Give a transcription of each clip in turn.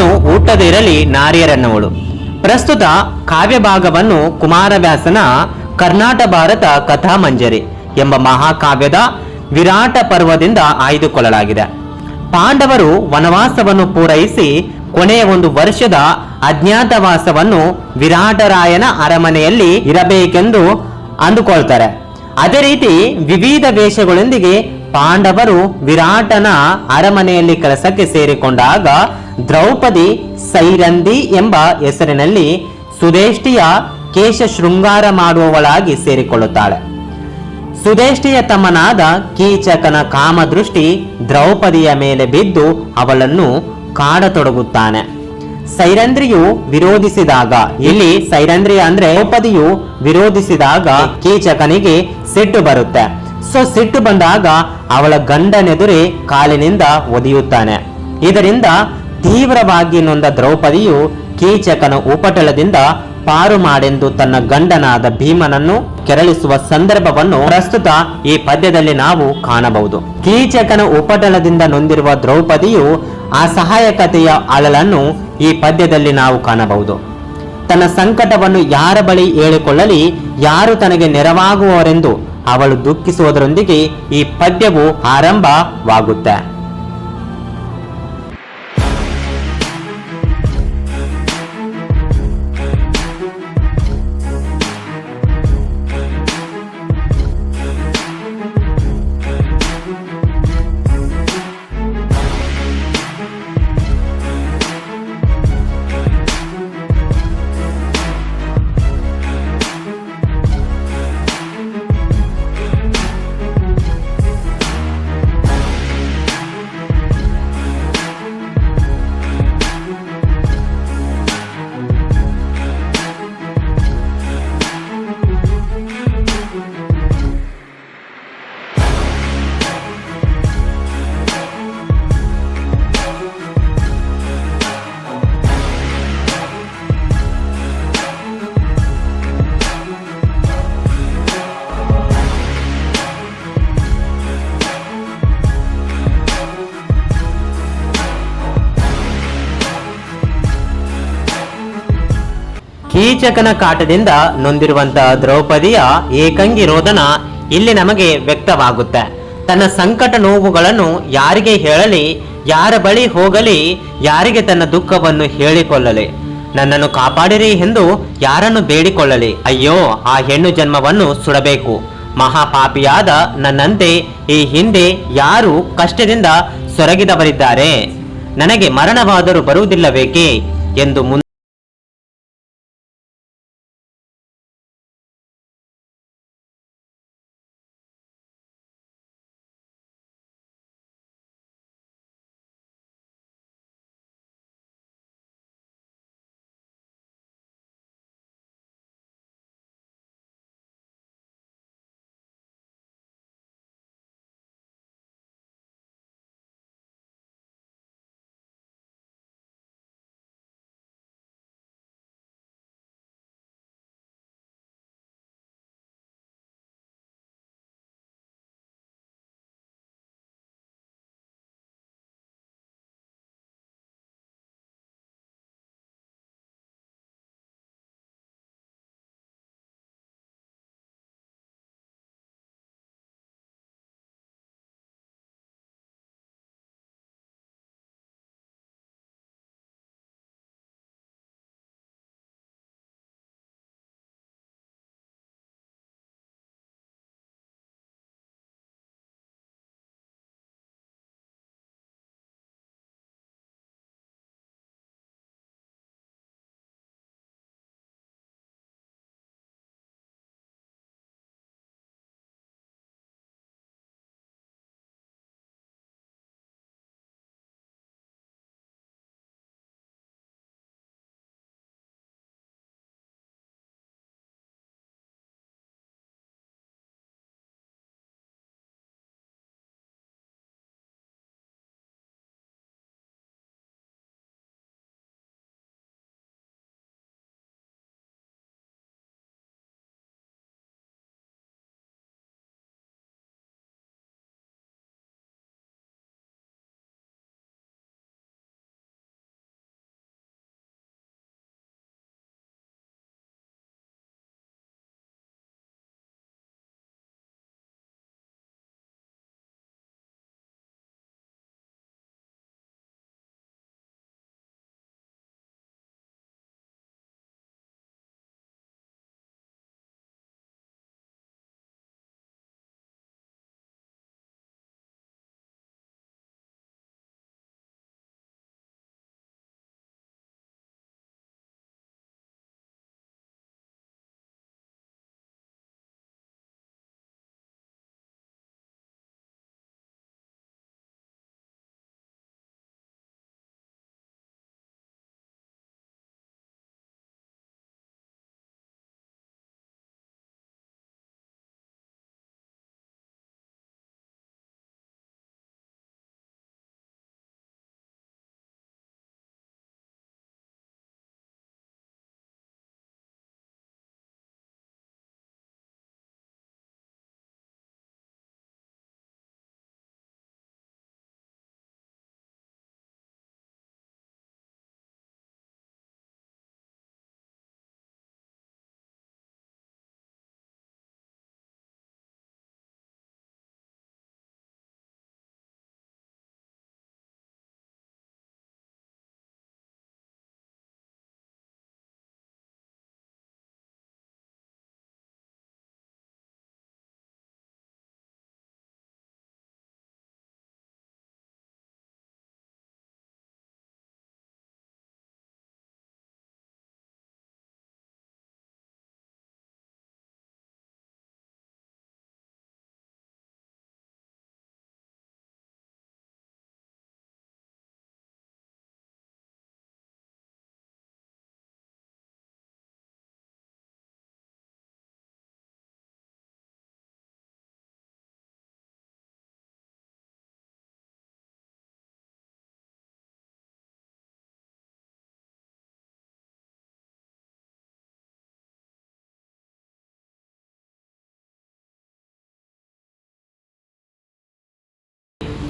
ಇನ್ನು ಊಟದಿರಲಿ ನಾರಿಯರನ್ನವಳು. ಪ್ರಸ್ತುತ ಕಾವ್ಯ ಭಾಗವನ್ನು ಕುಮಾರವ್ಯಾಸನ ಕರ್ನಾಟ ಭಾರತ ಕಥಾಮಂಜರಿ ಎಂಬ ಮಹಾಕಾವ್ಯದ ವಿರಾಟ ಪರ್ವದಿಂದ ಆಯ್ದುಕೊಳ್ಳಲಾಗಿದೆ. ಪಾಂಡವರು ವನವಾಸವನ್ನು ಪೂರೈಸಿ ಕೊನೆಯ ಒಂದು ವರ್ಷದ ಅಜ್ಞಾತವಾಸವನ್ನು ವಿರಾಟರಾಯನ ಅರಮನೆಯಲ್ಲಿ ಇರಬೇಕೆಂದು ಅಂದುಕೊಳ್ತಾರೆ. ಅದೇ ರೀತಿ ವಿವಿಧ ವೇಷಗಳೊಂದಿಗೆ ಪಾಂಡವರು ವಿರಾಟನ ಅರಮನೆಯಲ್ಲಿ ಕೆಲಸಕ್ಕೆ ಸೇರಿಕೊಂಡಾಗ ದ್ರೌಪದಿ ಸೈರಂದಿ ಎಂಬ ಹೆಸರಿನಲ್ಲಿ ಸುದೇಷ್ಟಿಯ ಕೇಶ ಶೃಂಗಾರ ಮಾಡುವವಳಾಗಿ ಸೇರಿಕೊಳ್ಳುತ್ತಾಳೆ. ಸುದೇಷ್ಟಿಯ ತಮ್ಮನಾದ ಕೀಚಕನ ಕಾಮದೃಷ್ಟಿ ದ್ರೌಪದಿಯ ಮೇಲೆ ಬಿದ್ದು ಅವಳನ್ನು ಕಾಡತೊಡಗುತ್ತಾನೆ. ಸೈರಂದ್ರಿಯು ವಿರೋಧಿಸಿದಾಗ, ಇಲ್ಲಿ ಸೈರಂದ್ರಿ ಅಂದ್ರೆ ದ್ರೌಪದಿಯು ವಿರೋಧಿಸಿದಾಗ ಕೀಚಕನಿಗೆ ಸಿಟ್ಟು ಬರುತ್ತೆ. ಸೊ, ಸಿಟ್ಟು ಬಂದಾಗ ಅವಳ ಗಂಡನೆದುರೇ ಕಾಲಿನಿಂದ ಒದೆಯುತ್ತಾನೆ. ಇದರಿಂದ ತೀವ್ರವಾಗಿ ನೊಂದ ದ್ರೌಪದಿಯು ಕೀಚಕನ ಉಪಟಳದಿಂದ ಪಾರು ಮಾಡೆಂದು ತನ್ನ ಗಂಡನಾದ ಭೀಮನನ್ನು ಕೆರಳಿಸುವ ಸಂದರ್ಭವನ್ನು ಪ್ರಸ್ತುತ ಈ ಪದ್ಯದಲ್ಲಿ ನಾವು ಕಾಣಬಹುದು. ಕೀಚಕನ ಉಪಟಳದಿಂದ ನೊಂದಿರುವ ದ್ರೌಪದಿಯು ಆ ಸಹಾಯಕತೆಯ ಅಳಲನ್ನು ಈ ಪದ್ಯದಲ್ಲಿ ನಾವು ಕಾಣಬಹುದು. ತನ್ನ ಸಂಕಟವನ್ನು ಯಾರ ಬಳಿ ಹೇಳಿಕೊಳ್ಳಲಿ, ಯಾರು ತನಗೆ ನೆರವಾಗುವವರೆಂದು ಅವಳು ದುಃಖಿಸುವುದರೊಂದಿಗೆ ಈ ಪದ್ಯವು ಆರಂಭವಾಗುತ್ತೆ. ಕೀಚಕನ ಕಾಟದಿಂದ ನೊಂದಿರುವಂತಹ ದ್ರೌಪದಿಯ ಏಕಂಗಿ ರೋದನ ಇಲ್ಲಿ ನಮಗೆ ವ್ಯಕ್ತವಾಗುತ್ತೆ. ತನ್ನ ಸಂಕಟ ನೋವುಗಳನ್ನು ಯಾರಿಗೆ ಹೇಳಲಿ, ಯಾರ ಬಳಿ ಹೋಗಲಿ, ಯಾರಿಗೆ ತನ್ನ ದುಃಖವನ್ನು ಹೇಳಿಕೊಳ್ಳಲಿ. ನನ್ನನ್ನು ಕಾಪಾಡಿರಿ ಎಂದು ಯಾರನ್ನು ಬೇಡಿಕೊಳ್ಳಲಿ? ಅಯ್ಯೋ, ಆ ಹೆಣ್ಣು ಜನ್ಮವನ್ನು ಸುಡಬೇಕು. ಮಹಾಪಾಪಿಯಾದ ನನ್ನಂತೆ ಈ ಹಿಂದೆ ಯಾರು ಕಷ್ಟದಿಂದ ಸೊರಗಿದವರಿದ್ದಾರೆ? ನನಗೆ ಮರಣವಾದರೂ ಬರುವುದಿಲ್ಲಬೇಕೆ ಎಂದು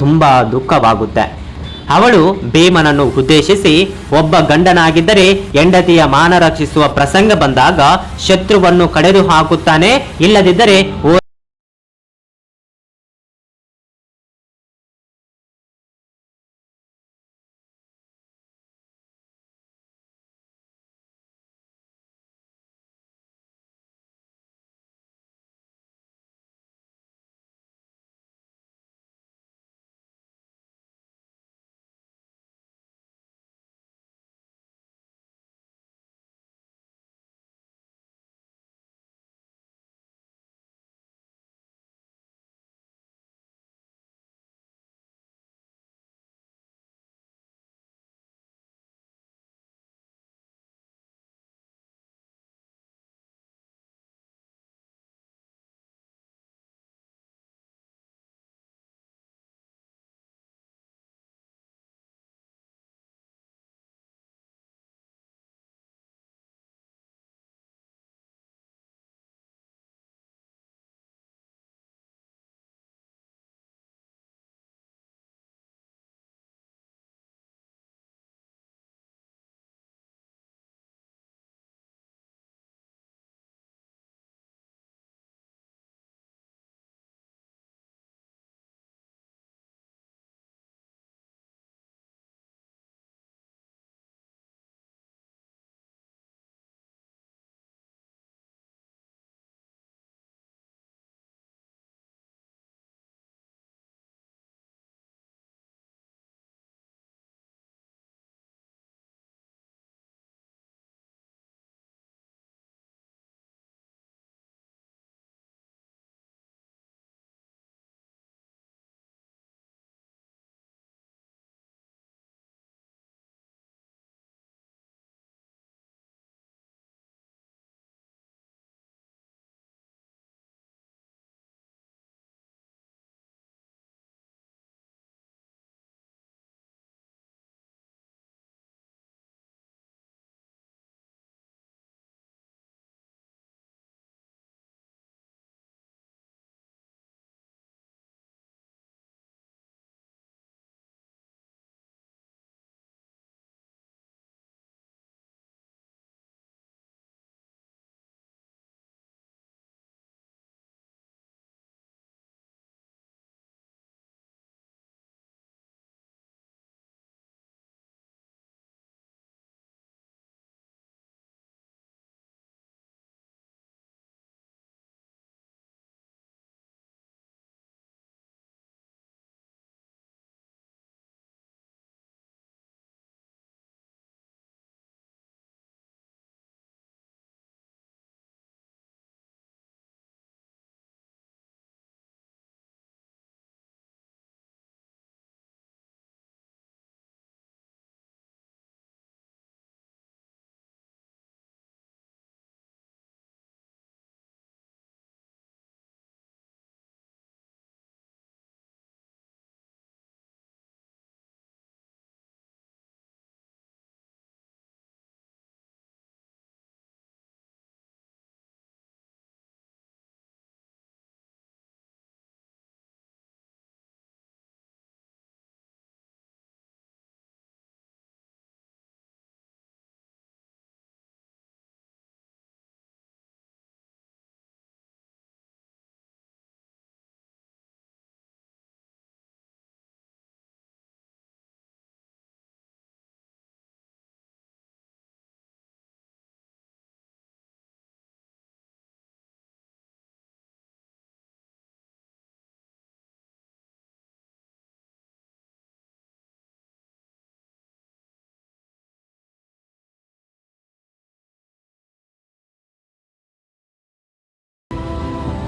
ತುಂಬಾ ದುಃಖವಾಗುತ್ತೆ. ಅವಳು ಭೀಮನನ್ನು ಉದ್ದೇಶಿಸಿ ಒಬ್ಬ ಗಂಡನಾಗಿದ್ದರೆ ಹೆಂಡತಿಯ ಮಾನ ರಕ್ಷಿಸುವ ಪ್ರಸಂಗ ಬಂದಾಗ ಶತ್ರುವನ್ನು ಕಡೆದು ಹಾಕುತ್ತಾನೆ ಇಲ್ಲದಿದ್ದರೆ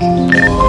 Thank you.